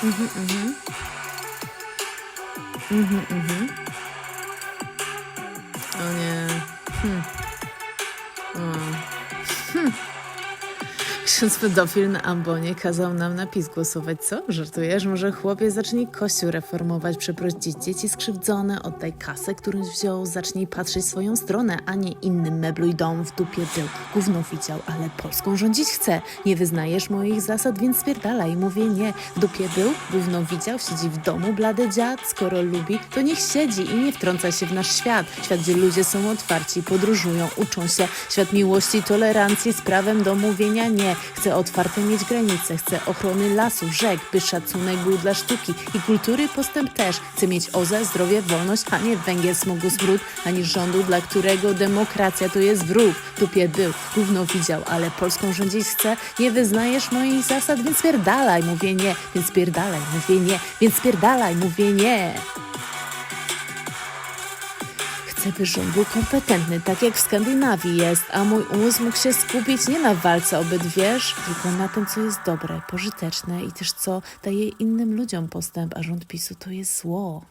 Mhm, mhm. Mhm, mhm. O nie. Hm. Ksiądz pedofil na ambonie kazał nam na PiS głosować. Co? Żartujesz? Może chłopie zacznij kościół reformować, przeprosić dzieci skrzywdzone, oddaj kasę, którąś wziął, zacznij patrzeć swoją stronę, a nie innym mebluj dom w dupie tył. Gówno widział, ale Polską rządzić chce. Nie wyznajesz moich zasad, więc spierdalaj. Mówię nie. W dupie był, gówno widział, siedzi w domu blady dziad. Skoro lubi, to niech siedzi i nie wtrąca się w nasz świat. Świat, gdzie ludzie są otwarci, podróżują, uczą się. Świat miłości, tolerancji, z prawem do mówienia nie. Chcę otwarte mieć granice, chcę ochrony lasów, rzek, by szacunek był dla sztuki i kultury postęp też. Chcę mieć OZE, zdrowie, wolność, a nie węgiel, smogu, smród, ani rządu, dla którego demokracja to jest wróg. W dupie był, gówno widział, ale Polską rządzić chce. Nie wyznajesz moich zasad, więc spierdalaj, mówię nie, więc spierdalaj, mówię nie, więc spierdalaj, mówię nie. Chcę, by rząd był kompetentny, tak jak w Skandynawii jest, a mój umysł mógł się skupić nie na walce obydwierz, tylko na tym, co jest dobre, pożyteczne i też co daje innym ludziom postęp, a rząd PiSu to jest zło.